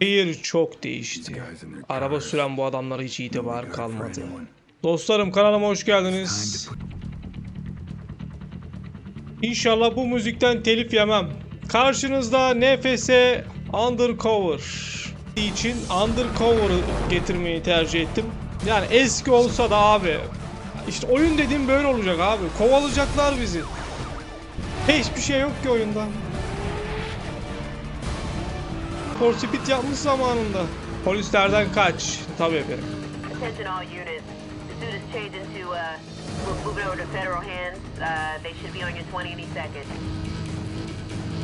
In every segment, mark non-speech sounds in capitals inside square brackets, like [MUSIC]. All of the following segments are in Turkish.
Şehir çok değişti. Araba süren bu adamlara hiç itibar kalmadı. Dostlarım kanalıma hoş geldiniz. İnşallah bu müzikten telif yemem. Karşınızda NFS Undercover için Undercover'ı getirmeyi tercih ettim. Yani eski olsa da abi işte oyun dediğim böyle olacak abi. Kovalayacaklar bizi. Hiçbir şey yok ki oyunda. Speed yapmış zamanında. Polislerden kaç. Tabii efendim. Attention all units. The suit has changed into, uh, mo- moving over to federal hands. Uh, they should be on your 20 any second.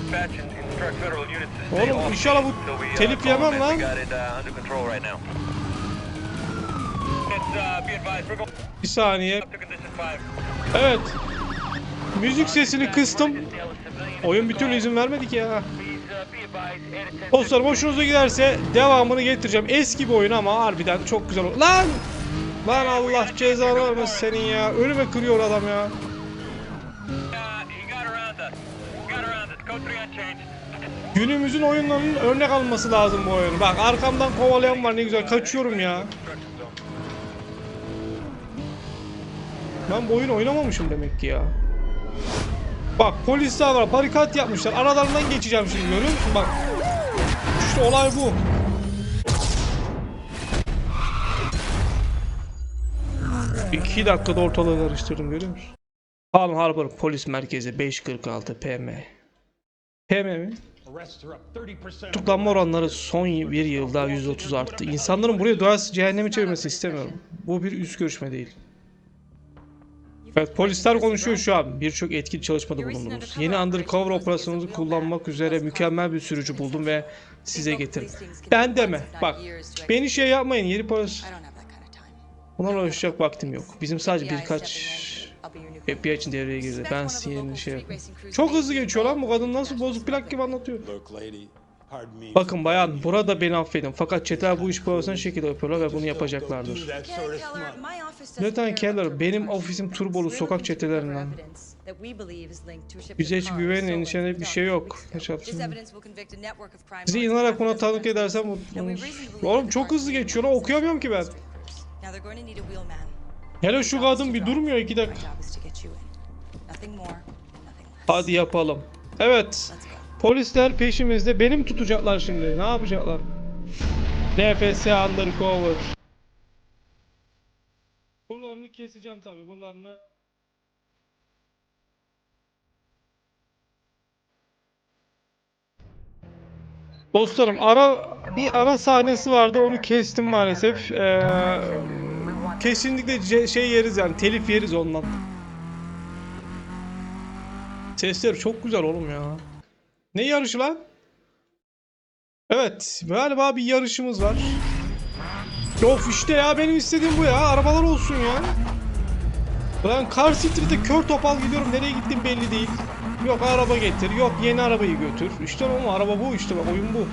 Dispatch and instruct federal units to stay Oğlum inşallah bu uh, telif yemem lan. Bir saniye. Evet. Müzik sesini kıstım. Oyun bir türlü izin vermedi ki ya. Dostlarım hoşunuza giderse devamını getireceğim. Eski bir oyun ama harbiden çok güzel oldu. Lan! Lan Allah cezanı vermesin senin ya. Önüme kırıyor adam ya. He got around us. Got around us. Code 3 unchanged. Günümüzün oyunlarının örnek alması lazım bu oyunu. Bak arkamdan kovalayan var ne güzel kaçıyorum ya. Ben bu oyunu oynamamışım demek ki ya. Bak polisler var barikat yapmışlar. Aralarından geçeceğim şimdi görüyor musun? Bak. İşte olay bu. İki dakikada ortalığı karıştırdım görüyor musun? Palm Harbor Polis Merkezi 546 PM. PM mi? Tutuklanma oranları son bir yılda 130 arttı. İnsanların buraya doğası cehennemi çevirmesi istemiyorum. Bu bir üst görüşme değil. Evet polisler konuşuyor şu an. Birçok etkili çalışmada bulundunuz. Yeni undercover operasyonunuzu kullanmak üzere mükemmel bir sürücü buldum ve size getirdim. Ben deme. Bak beni şey yapmayın yeni polis. Buna uğraşacak vaktim yok. Bizim sadece birkaç FBI için devreye girdi. Ben sinirli şey yapayım. Çok hızlı geçiyor lan bu kadın nasıl bozuk plak gibi anlatıyor. Bakın bayan burada beni affedin. Fakat çeteler bu iş profesyonel şekilde yapıyorlar ve bunu yapacaklardır. Neden Keller benim ofisim turbolu sokak çetelerinden. Bize hiç güven endişeleri bir şey yok. Sizi inanarak buna tanık edersem mutlu Oğlum çok hızlı geçiyor lan okuyamıyorum ki ben. Hele şu kadın bir durmuyor iki dakika. Hadi yapalım. Evet. Polisler peşimizde. Benim tutacaklar şimdi. Ne yapacaklar? NFS undercover. Bunlarını keseceğim tabi. Bunlarını Dostlarım ara bir ara sahnesi vardı onu kestim maalesef. Ee, kesinlikle şey yeriz yani telif yeriz ondan. Sesler çok güzel oğlum ya. Ne yarışı lan? Evet galiba bir yarışımız var. Of işte ya benim istediğim bu ya arabalar olsun ya. Ben Car Street'e kör topal gidiyorum nereye gittim belli değil. Yok araba getir yok yeni arabayı götür. İşte o araba bu işte bak oyun bu.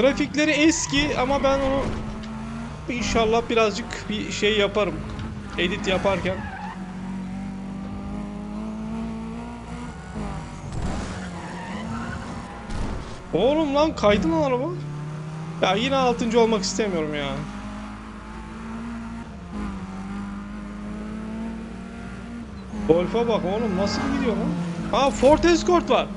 Grafikleri eski ama ben onu inşallah birazcık bir şey yaparım. Edit yaparken. Oğlum lan kaydı lan araba. Ya yine altıncı olmak istemiyorum ya. Golf'a bak oğlum nasıl gidiyor lan? Ha Ford Escort var.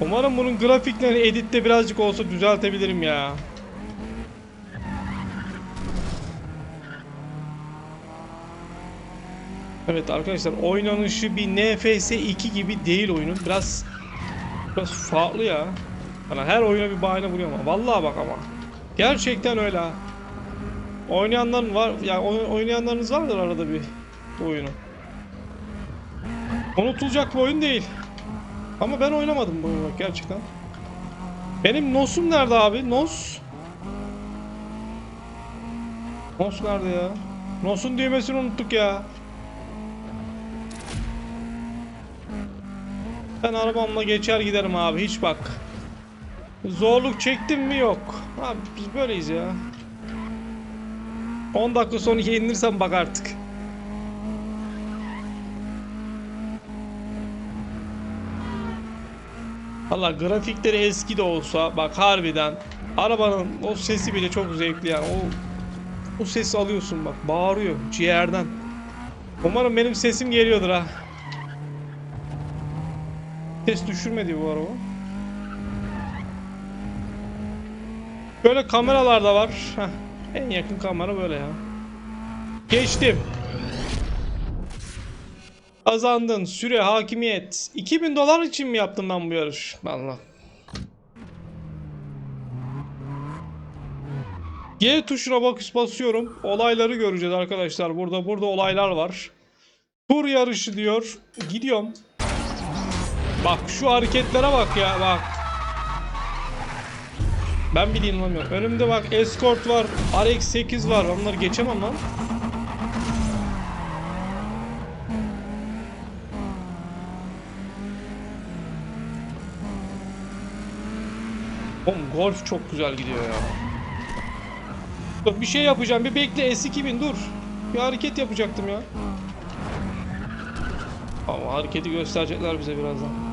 Umarım bunun grafiklerini editte birazcık olsa düzeltebilirim ya. Evet arkadaşlar oynanışı bir NFS 2 gibi değil oyunun. Biraz biraz farklı ya. Bana her oyuna bir bahane buluyor ama. Vallahi bak ama. Gerçekten öyle ha. Oynayanların var, yani oy- oynayanlarınız vardır arada bir bu oyunu. Unutulacak bir oyun değil. Ama ben oynamadım bu oyunu gerçekten. Benim Nos'um nerede abi? Nos. Nos nerede ya? Nos'un düğmesini unuttuk ya. Ben arabamla geçer giderim abi hiç bak. Zorluk çektim mi yok. Abi biz böyleyiz ya. 10 dakika sonra yenilirsem bak artık. Valla grafikleri eski de olsa bak harbiden arabanın o sesi bile çok zevkli yani o o sesi alıyorsun bak bağırıyor ciğerden. Umarım benim sesim geliyordur ha. Ses düşürmedi bu araba. Böyle kameralar da var. Heh, en yakın kamera böyle ya. Geçtim. Kazandın. Süre, hakimiyet. 2000 dolar için mi yaptım ben bu yarış? Allah. G tuşuna bakış basıyorum. Olayları göreceğiz arkadaşlar. Burada burada olaylar var. Tur yarışı diyor. Gidiyorum. Bak şu hareketlere bak ya bak. Ben bileyim inanamıyorum. Önümde bak Escort var. RX-8 var. Onları geçemem lan. Oğlum Golf çok güzel gidiyor ya. Dur bir şey yapacağım. Bir bekle S2000 dur. Bir hareket yapacaktım ya. Ama hareketi gösterecekler bize birazdan.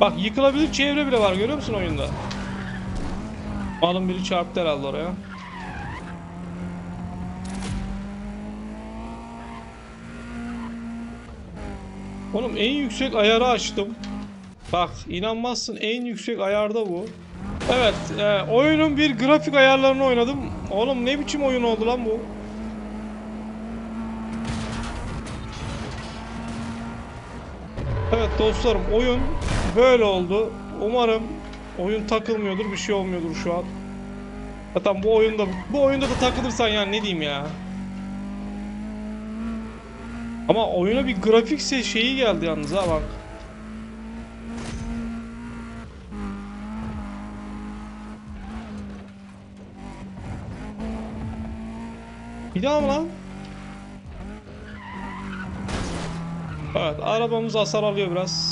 Bak yıkılabilir çevre bile var görüyor musun oyunda? Malum biri çarptı herhalde oraya. Oğlum en yüksek ayarı açtım. Bak inanmazsın en yüksek ayarda bu. Evet e, oyunun bir grafik ayarlarını oynadım. Oğlum ne biçim oyun oldu lan bu? Evet dostlarım oyun böyle oldu. Umarım oyun takılmıyordur bir şey olmuyordur şu an. Zaten bu oyunda bu oyunda da takılırsan yani ne diyeyim ya. Ama oyuna bir grafik şeyi geldi yalnız ha bak. Bir daha mı lan? Evet arabamız hasar alıyor biraz.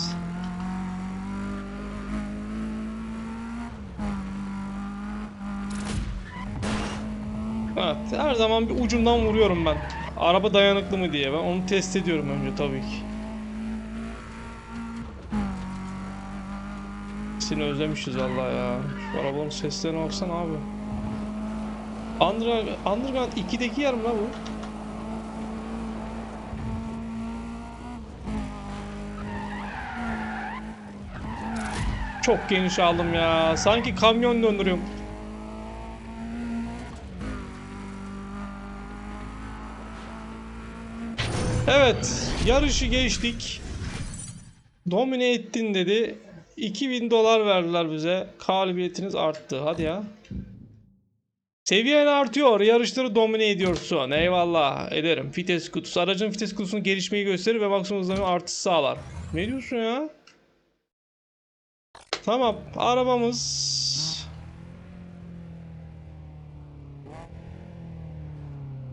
Evet her zaman bir ucundan vuruyorum ben. Araba dayanıklı mı diye ben onu test ediyorum önce tabii ki. Seni özlemişiz vallahi ya. Şu arabanın seslerine baksana abi. Underground, Underground 2'deki yer mi lan bu? Çok geniş aldım ya. Sanki kamyon döndürüyorum. Evet, yarışı geçtik. Domine ettin dedi. 2000 dolar verdiler bize. Galibiyetiniz arttı. Hadi ya. Seviyen artıyor. Yarışları domine ediyorsun. Eyvallah. Ederim. Vites kutusu. Aracın vites kutusunun gelişmeyi gösterir ve maksimum hızlanma artısı sağlar. Ne diyorsun ya? Tamam. Arabamız...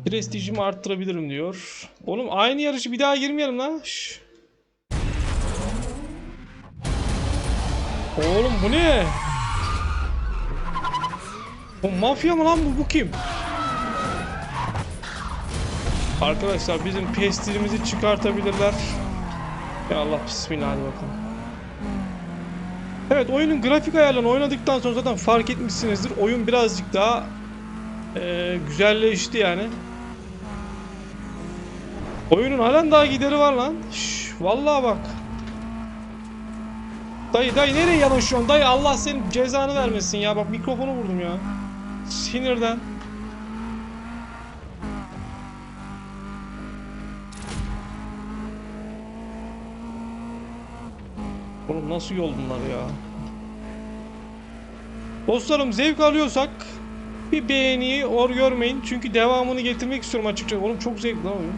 Prestijimi arttırabilirim diyor. Oğlum aynı yarışı bir daha girmeyelim lan. Şş. Oğlum bu ne? Bu mafya mı lan bu? Bu kim? Arkadaşlar bizim pestilimizi çıkartabilirler. Ya Allah bismillah hadi bakalım. Evet oyunun grafik ayarlarını oynadıktan sonra zaten fark etmişsinizdir. Oyun birazcık daha eee, güzelleşti yani. Oyunun halen daha gideri var lan. Şş, vallahi bak. Dayı dayı nereye yanaşıyorsun? Dayı Allah senin cezanı vermesin ya. Bak mikrofonu vurdum ya. Sinirden. Oğlum nasıl yol bunlar ya? Dostlarım zevk alıyorsak bir beğeniyi or görmeyin. Çünkü devamını getirmek istiyorum açıkçası. Oğlum çok zevkli oyun.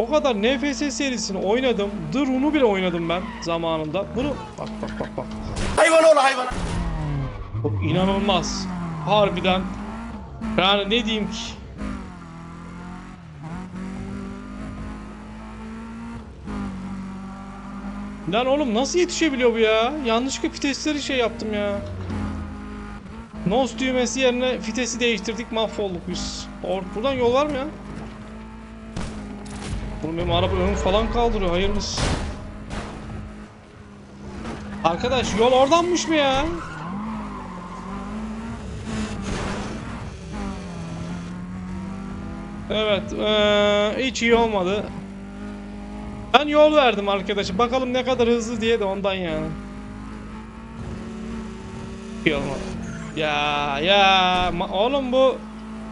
O kadar NFS serisini oynadım. The Run'u bile oynadım ben zamanında. Bunu bak bak bak bak. Hayvan ol hayvan. İnanılmaz. Harbiden. Yani ne diyeyim ki? Lan oğlum nasıl yetişebiliyor bu ya? Yanlışlıkla vitesleri şey yaptım ya. Nos düğmesi yerine vitesi değiştirdik mahvolduk biz. Or buradan yol var mı ya? Oğlum benim araba ön falan kaldırıyor hayırlısı. Arkadaş yol oradanmış mı ya? Evet eee, hiç iyi olmadı. Ben yol verdim arkadaşa. Bakalım ne kadar hızlı diye de ondan yani. İyi olmadı. Ya ya oğlum bu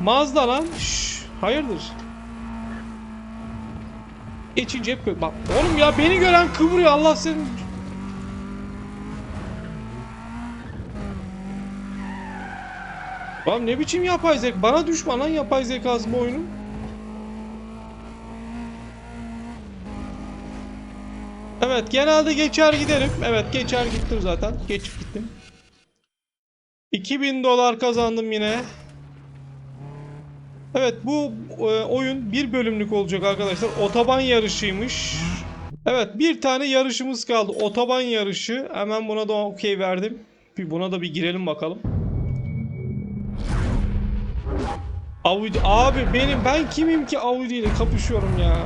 Mazda lan. Şş, hayırdır? Geçince hep böyle- bak oğlum ya beni gören kıvırıyor Allah senin. Lan ne biçim yapay zeka? Bana düşman lan yapay zekası bu oyunun. Evet genelde geçer giderim. Evet geçer gittim zaten. Geçip gittim. 2000 dolar kazandım yine. Evet bu e, oyun bir bölümlük olacak arkadaşlar. Otoban yarışıymış. Evet bir tane yarışımız kaldı. Otoban yarışı. Hemen buna da okey verdim. Bir buna da bir girelim bakalım. Audi abi benim ben kimim ki Audi ile kapışıyorum ya.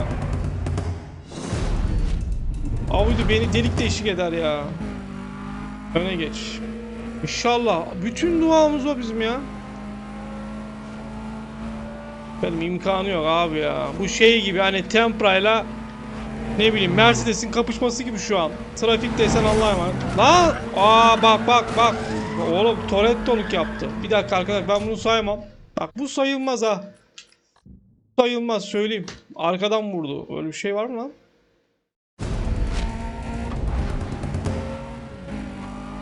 Audi beni delik deşik eder ya. Öne geç. İnşallah. Bütün duamız o bizim ya. Benim imkanı yok abi ya. Bu şey gibi hani Tempra'yla ne bileyim Mercedes'in kapışması gibi şu an. Trafik desen Allah'a emanet. Lan! Aa bak bak bak. Oğlum Toretto'luk yaptı. Bir dakika arkadaşlar ben bunu saymam. Bak bu sayılmaz ha. Sayılmaz söyleyeyim. Arkadan vurdu. Öyle bir şey var mı lan?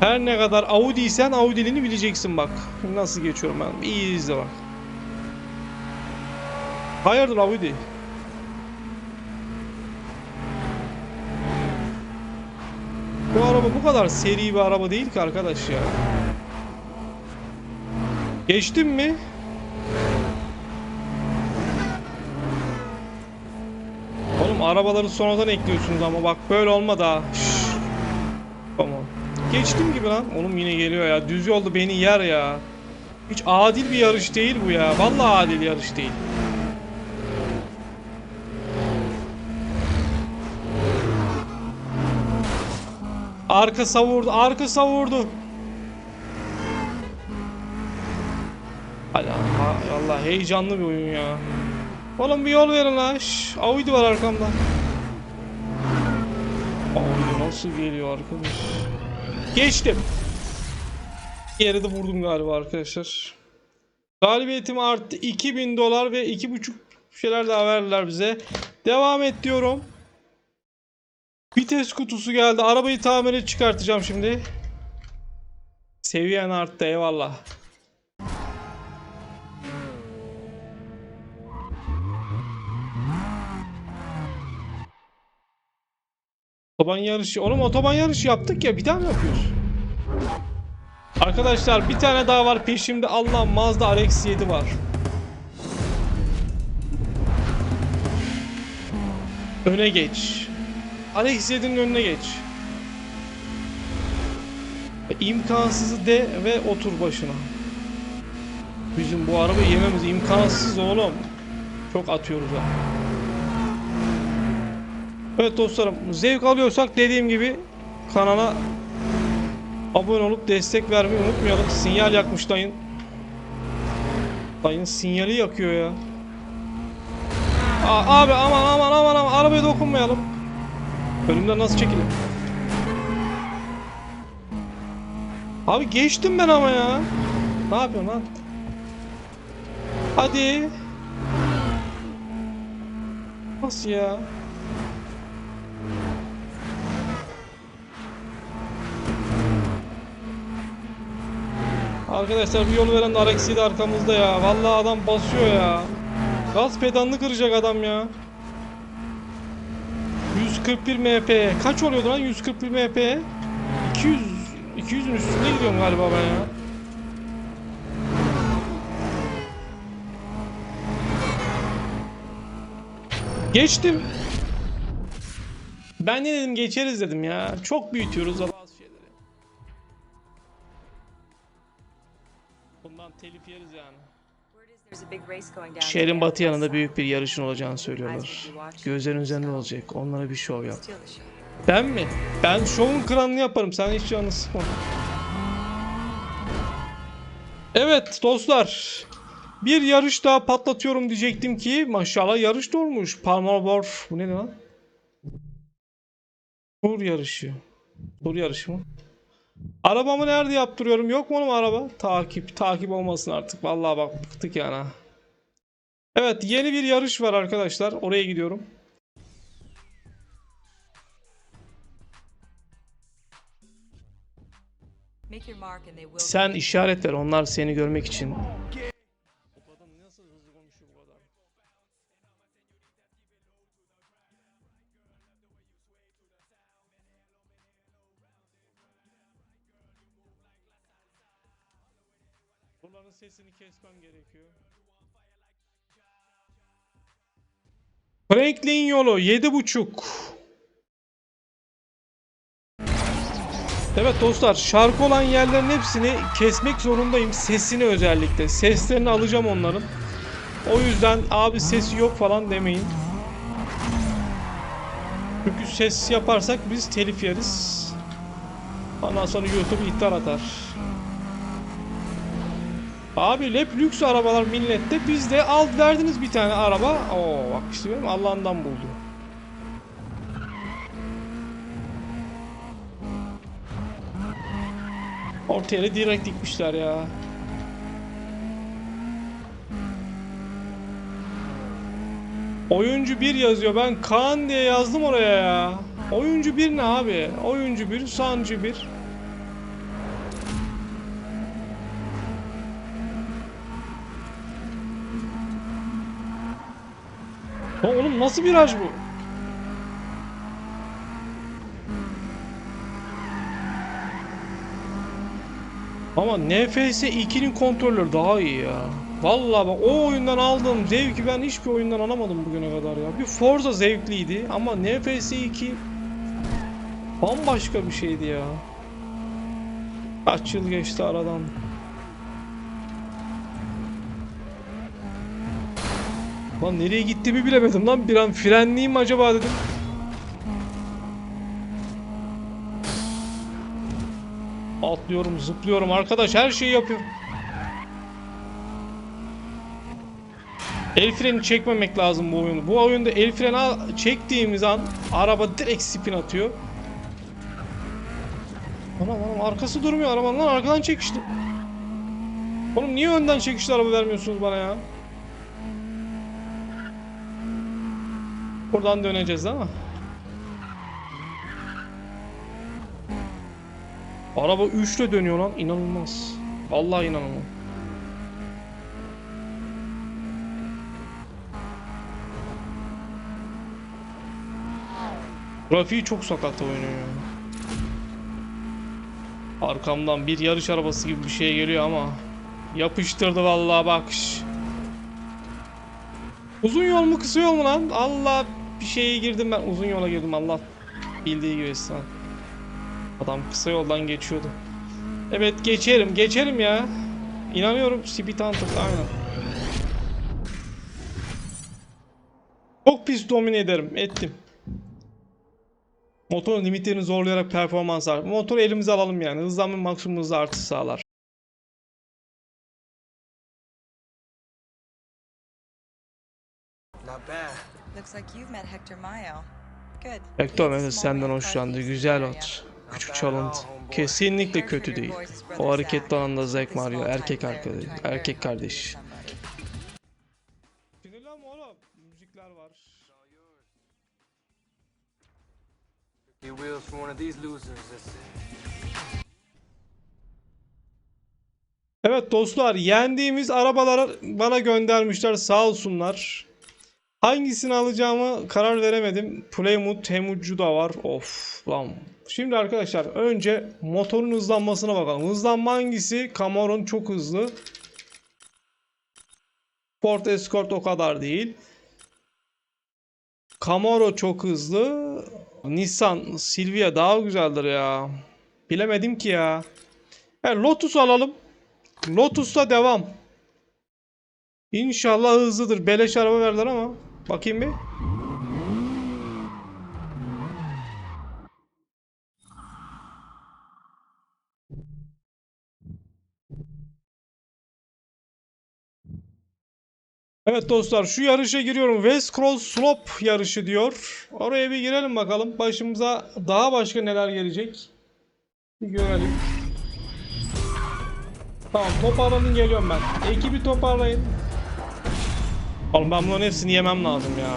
Her ne kadar Audi'ysen Audi'lini bileceksin bak. Nasıl geçiyorum ben. İyi izle bak. Hayırdır Audi? Bu araba bu kadar seri bir araba değil ki arkadaş ya. Geçtim mi? Oğlum arabaları sonradan ekliyorsunuz ama bak böyle olmadı ha. Şşş. Tamam. Geçtim gibi lan. Oğlum yine geliyor ya. Düz yolda beni yer ya. Hiç adil bir yarış değil bu ya. Vallahi adil yarış değil. Arka savurdu, arka savurdu. Ha- Allah heyecanlı bir oyun ya. Oğlum bir yol verin. Şş, Audi var arkamda. Audi nasıl geliyor arkadaş? Geçtim. Yere de vurdum galiba arkadaşlar. Galibiyetim arttı. 2000 dolar ve 2,5 şeyler daha verdiler bize. Devam et diyorum. Vites kutusu geldi. Arabayı tamire çıkartacağım şimdi. Seviyen arttı eyvallah. Otoban yarışı. Oğlum otoban yarışı yaptık ya. Bir daha mı yapıyoruz? Arkadaşlar bir tane daha var peşimde. Allah Mazda RX-7 var. Öne geç. RX-7'nin önüne geç. İmkansızı de ve otur başına. Bizim bu arabayı yememiz imkansız oğlum. Çok atıyoruz ha. Evet dostlarım zevk alıyorsak dediğim gibi kanala abone olup destek vermeyi unutmayalım. Sinyal yakmış dayın. Dayın sinyali yakıyor ya. Aa, abi aman aman aman aman arabaya dokunmayalım. Önümden nasıl çekilir? Abi geçtim ben ama ya. Ne yapıyorsun lan? Hadi. Nasıl ya? Arkadaşlar bir yol veren de Araxi de arkamızda ya. Vallahi adam basıyor ya. Gaz pedalını kıracak adam ya. 141 MP. Kaç oluyordu lan 141 MP? 200 200'ün üstünde gidiyorum galiba ben ya. Geçtim. Ben ne dedim geçeriz dedim ya. Çok büyütüyoruz bazı şeyleri. telif yeriz yani. Şehrin batı yanında büyük bir yarışın olacağını söylüyorlar. Gözlerin üzerinde olacak. Onlara bir şov yap. Ben mi? Ben şovun kralını yaparım. Sen hiç canını sıkma. Evet dostlar. Bir yarış daha patlatıyorum diyecektim ki maşallah yarış da olmuş. Palmobor. Bu ne lan? Tur yarışı. Tur yarışı mı? Arabamı nerede yaptırıyorum? Yok mu oğlum araba? Takip. Takip olmasın artık. Vallahi bak bıktık yani. ha. Evet yeni bir yarış var arkadaşlar. Oraya gidiyorum. Sen işaret ver. Onlar seni görmek için. Sesini kesmem gerekiyor. Franklin yolu 7.5 Evet dostlar şarkı olan yerlerin hepsini kesmek zorundayım. Sesini özellikle. Seslerini alacağım onların. O yüzden abi sesi yok falan demeyin. Çünkü ses yaparsak biz telif yeriz. Ondan sonra YouTube ihtar atar. Abi hep lüks arabalar millette. Biz de al verdiniz bir tane araba. Oo bak işte benim Allah'ından buldu. Ortaya direkt dikmişler ya. Oyuncu 1 yazıyor. Ben Kaan diye yazdım oraya ya. Oyuncu 1 ne abi? Oyuncu 1, sancı 1. Lan oğlum nasıl viraj bu? Ama NFS 2'nin kontrolleri daha iyi ya. Vallahi bak o oyundan aldığım zevki ben hiçbir oyundan alamadım bugüne kadar ya. Bir Forza zevkliydi ama NFS 2 bambaşka bir şeydi ya. Kaç yıl geçti aradan. Lan nereye gittiğimi bilemedim lan. Bir an frenliyim mi acaba dedim. Atlıyorum, zıplıyorum arkadaş her şeyi yapıyorum. El freni çekmemek lazım bu oyunu. Bu oyunda el freni çektiğimiz an araba direkt spin atıyor. Anam anam arkası durmuyor arabanın arkadan çekişti. Oğlum niye önden çekişli araba vermiyorsunuz bana ya? Buradan döneceğiz ama. Araba 3 ile dönüyor lan inanılmaz. Vallahi inanılmaz. Grafiği çok sakat oynuyor. Arkamdan bir yarış arabası gibi bir şey geliyor ama yapıştırdı vallahi bak. şş. Uzun yol mu kısa yol mu lan? Allah bir şeye girdim ben uzun yola girdim Allah bildiği gibi sen. Adam kısa yoldan geçiyordu. Evet geçerim geçerim ya. İnanıyorum Speed Hunter aynen. Çok pis domine ederim ettim. Motorun limitlerini zorlayarak performans artır. Motoru elimize alalım yani. Hızlanma maksimum hızı artış sağlar. Hector a senden hoşlandı. Güzel at. Küçük çalıntı. Kesinlikle kötü değil. O hareketli alanda zevk mi arıyor? Erkek arkadaş, erkek kardeş. Sinirlenme oğlum. Müzikler var. Your wheels for one of these losers. That's it. Evet dostlar yendiğimiz arabaları bana göndermişler sağ olsunlar. Hangisini alacağımı karar veremedim. Plymouth Temucu da var. Of lan. Şimdi arkadaşlar önce motorun hızlanmasına bakalım. Hızlanma hangisi? Camaron çok hızlı. Ford Escort o kadar değil. Camaro çok hızlı. Nissan Silvia daha güzeldir ya. Bilemedim ki ya. Evet, Lotus alalım. Lotus'ta devam. İnşallah hızlıdır. Beleş araba verdiler ama. Bakayım bir. Evet dostlar şu yarışa giriyorum. West Cross Slope yarışı diyor. Oraya bir girelim bakalım. Başımıza daha başka neler gelecek. Bir görelim. Tamam toparlanın geliyorum ben. Ekibi toparlayın. Oğlum ben bunların hepsini yemem lazım ya.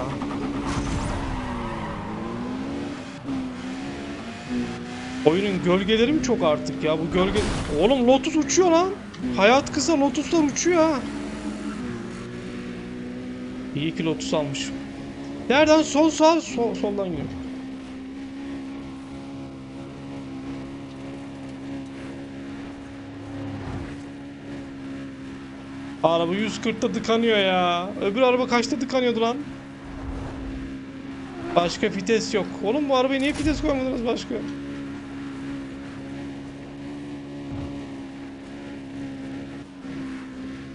Oyunun gölgeleri mi çok artık ya bu gölge... Oğlum Lotus uçuyor lan. Hayat kısa Lotus'lar uçuyor ha. İyi ki Lotus almışım. Nereden? Sol sağ sol, soldan gidiyor. Araba 140'ta tıkanıyor ya. Öbür araba kaçta tıkanıyordu lan? Başka vites yok. Oğlum bu arabaya niye vites koymadınız başka?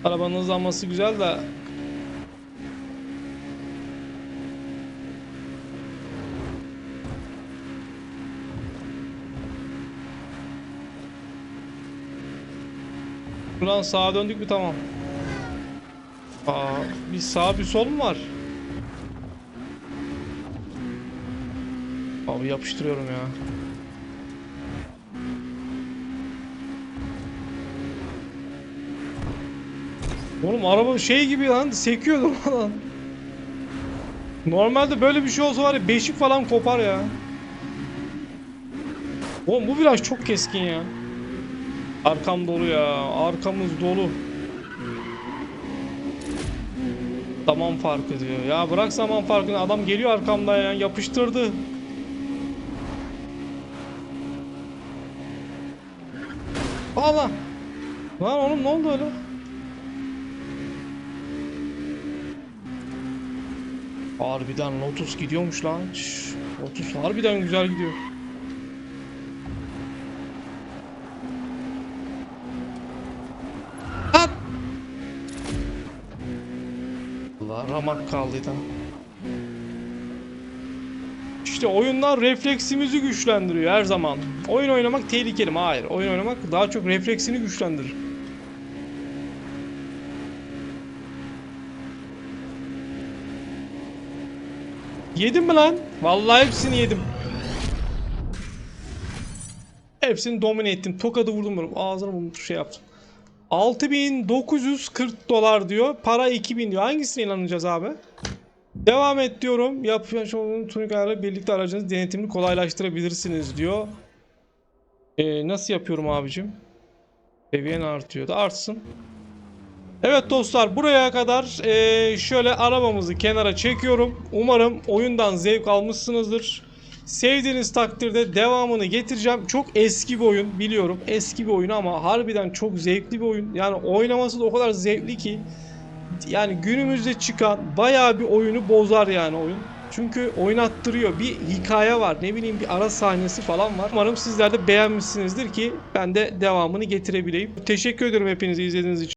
Arabanın hızlanması güzel de Buradan sağa döndük mü tamam. Aa, bir sağ bir sol mu var? Abi yapıştırıyorum ya. Oğlum araba şey gibi lan sekiyordu [LAUGHS] lan. Normalde böyle bir şey olsa var ya beşik falan kopar ya. Oğlum bu viraj çok keskin ya. Arkam dolu ya. Arkamız dolu. Zaman farkı diyor. Ya bırak zaman farkını. Adam geliyor arkamdan ya. Yapıştırdı. Allah. Lan oğlum ne oldu öyle? Harbiden Lotus gidiyormuş lan. Şş, Lotus harbiden güzel gidiyor. Allah ramak kaldıydı. İşte oyunlar refleksimizi güçlendiriyor her zaman. Oyun oynamak tehlikeli mi? Hayır. Oyun oynamak daha çok refleksini güçlendirir. Yedim mi lan? Vallahi hepsini yedim. Hepsini domine ettim. Tokadı vurdum bunu. Ağzını bunu şey yaptım. 6940 dolar diyor. Para 2000 diyor. Hangisine inanacağız abi? Devam et diyorum. Yapmış olduğunuz tunik ayarla birlikte aracınız denetimini kolaylaştırabilirsiniz diyor. Ee, nasıl yapıyorum abicim? Seviyen artıyor da artsın. Evet dostlar buraya kadar eee, şöyle arabamızı kenara çekiyorum. Umarım oyundan zevk almışsınızdır. Sevdiğiniz takdirde devamını getireceğim. Çok eski bir oyun biliyorum. Eski bir oyun ama harbiden çok zevkli bir oyun. Yani oynaması da o kadar zevkli ki. Yani günümüzde çıkan bayağı bir oyunu bozar yani oyun. Çünkü oynattırıyor. Bir hikaye var. Ne bileyim bir ara sahnesi falan var. Umarım sizler de beğenmişsinizdir ki ben de devamını getirebileyim. Teşekkür ederim hepinize izlediğiniz için.